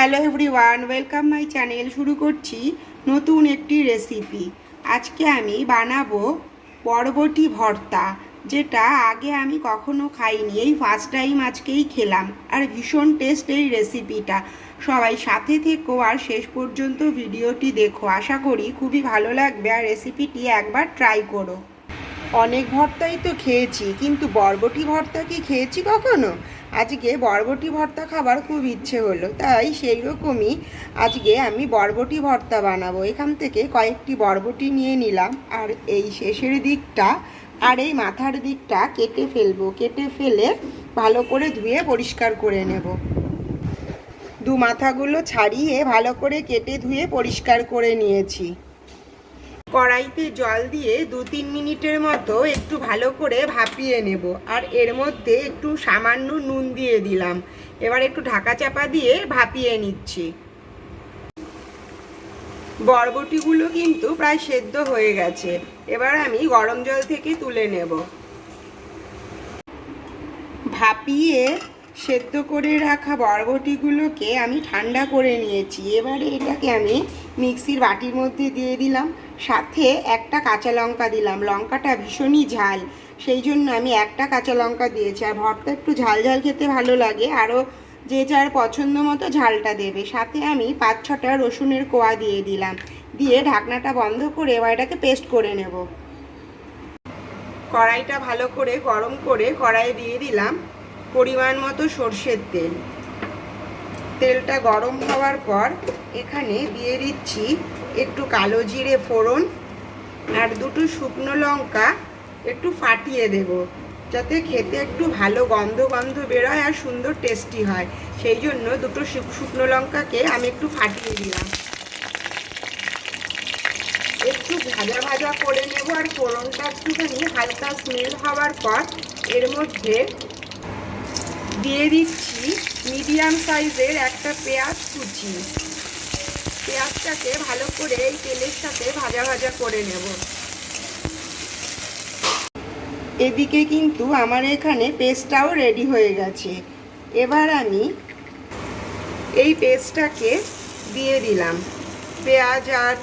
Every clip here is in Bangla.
Hello everyone, welcome my channel. শুরু করছি নতুন একটি রেসিপি। আজকে আমি বানাবো বরবটি ভর্তা, যেটা আগে আমি কখনো খাইনি। এই ফার্স্ট টাইম আজকেই খেলাম, আর ভীষণ টেস্ট এই রেসিপিটা সবাই সাথে থেকো আর শেষ পর্যন্ত ভিডিওটি দেখো। আশা করি খুবই ভালো লাগবে, আর রেসিপিটি একবার ট্রাই করো। অনেক ভর্তাই তো খেয়েছি, কিন্তু বরবটি ভর্তা কি খেয়েছি কখনো? আজকে বরবটি ভর্তা খাবার খুব ইচ্ছে হলো, তাই সেই রকমই আজকে আমি বরবটি ভর্তা বানাবো। এখান থেকে কয়েকটি বরবটি নিয়ে নিলাম, আর এই শেষের দিকটা আর এই মাথার দিকটা কেটে ফেলব, কেটে ফেলে ভালো করে ধুয়ে পরিষ্কার করে নেব। দু মাথাগুলো ছাড়িয়ে ভালো করে কেটে ধুয়ে পরিষ্কার করে নিয়েছি। কড়াইতে জল দিয়ে দু তিন মিনিটের মতো একটু ভালো করে ভাপিয়ে নেব। আর এর মধ্যে একটু সামান্য নুন দিয়ে দিলাম। এবার একটু ঢাকা চাপা দিয়ে ভাপিয়ে নিচ্ছি। বরবটিগুলো কিন্তু প্রায় সেদ্ধ হয়ে গেছে। এবার আমি গরম জল থেকে তুলে নেব। ভাপিয়ে সেদ্ধ করে রাখা বরবটিগুলোকে আমি ঠান্ডা করে নিয়েছি। এবারে এটাকে আমি মিক্সির বাটির মধ্যে দিয়ে দিলাম। সাথে একটা কাঁচা লঙ্কা দিলাম। লঙ্কাটা ভীষণই ঝাল। সেই জন্য আমি একটা কাঁচা লঙ্কা দিয়েছি। আর ভর্তা একটু ঝাল ঝাল খেতে ভালো লাগে। আরও যে যার পছন্দ মতো ঝালটা দেবে। সাথে আমি পাঁচ ছটা রসুনের কোয়া দিয়ে দিলাম। দিয়ে ঢাকনাটা বন্ধ করে এবার এটাকে পেস্ট করে নেব। কড়াইটা ভালো করে গরম করে কড়াইয়ে দিয়ে দিলাম। পরিমাণ মতো সর্ষের তেল। তেলটা গরম হওয়ার পর এখানে দিয়ে দিচ্ছি একটু কালো জিরে ফোড়ন আর দুটো শুকনো লঙ্কা একটু ফাটিয়ে দেব, যাতে খেতে একটু ভালো গন্ধ গন্ধ বেরোয় আর সুন্দর টেস্টি হয়। সেই জন্য দুটো শুকনো লঙ্কাকে আমি একটু ফাটিয়ে দিলাম। একটু ভাজা ভাজা করে নেব আর ফোড়নটা একটুখানি হালকা স্মেল হওয়ার পর এর মধ্যে দিয়ে দিচ্ছি মিডিয়াম সাইজের একটা পেঁয়াজ কুচি। পেঁয়াজটাকে ভালো করে এই তেলের সাথে ভাজা ভাজা করে নেব। এদিকে কিন্তু আমার এখানে পেস্টটাও রেডি হয়ে গেছে। এবার আমি এই পেস্টটাকে দিয়ে দিলাম। পেঁয়াজ আর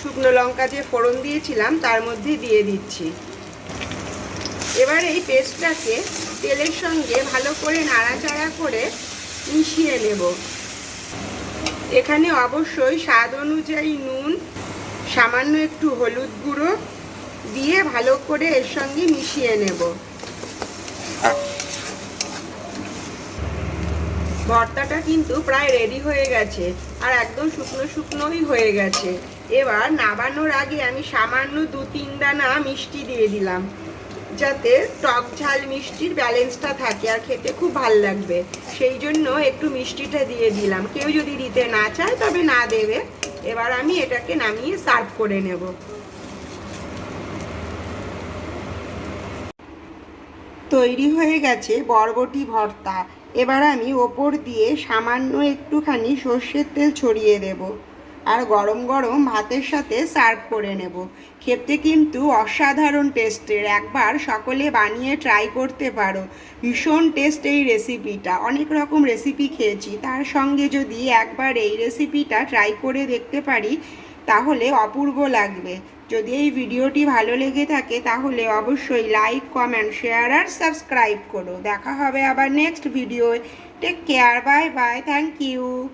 শুকনো লঙ্কা যে ফোড়ন দিয়েছিলাম, তার মধ্যে দিয়ে দিচ্ছি। এবার এই পেস্টটাকে তেলের সঙ্গে ভালো করে নাড়াচাড়া করে মিশিয়ে নেব। এখানে অবশ্যই স্বাদ অনুযায়ী নুন, সামান্য একটু হলুদ গুঁড়ো দিয়ে ভালো করে এর সঙ্গে মিশিয়ে নেব। ভর্তাটা কিন্তু প্রায় রেডি হয়ে গেছে আর একদম শুকনো শুকনোই হয়ে গেছে। এবার নাবানোর আগে আমি সামান্য দু তিন দানা মিষ্টি দিয়ে দিলাম। যাতে টক ঝাল মিষ্টির ব্যালেন্সটা থাকে আর খেতে খুব ভালো লাগবে। সেই জন্য একটু মিষ্টিটা দিয়ে দিলাম। কেউ যদি দিতে না চায় তবে না দেবে। এবার আমি এটাকে নামিয়ে সার্ভ করে নেব। তৈরি হয়ে গেছে বরবটি ভর্তা। এবার আমি ওপর দিয়ে সামান্য একটুখানি সর্ষের তেল ছড়িয়ে দেবো। আর গরম গরম ভাতের সাথে সার্ভ করে নেব। খেতে কিন্তু অসাধারণ টেস্টের। একবার সকলে বানিয়ে ট্রাই করতে পারো। ভীষণ টেস্ট এই রেসিপিটা। অনেক রকম রেসিপি খেয়েছি। তার সঙ্গে যদি একবার এই রেসিপিটা ট্রাই করে দেখতে পারি, তাহলে অপূর্ব লাগবে। যদি এই ভিডিওটি ভালো লেগে থাকে, তাহলে অবশ্যই লাইক, কমেন্ট, শেয়ার আর সাবস্ক্রাইব করো। দেখা হবে আবার next video take care, bye bye, thank you.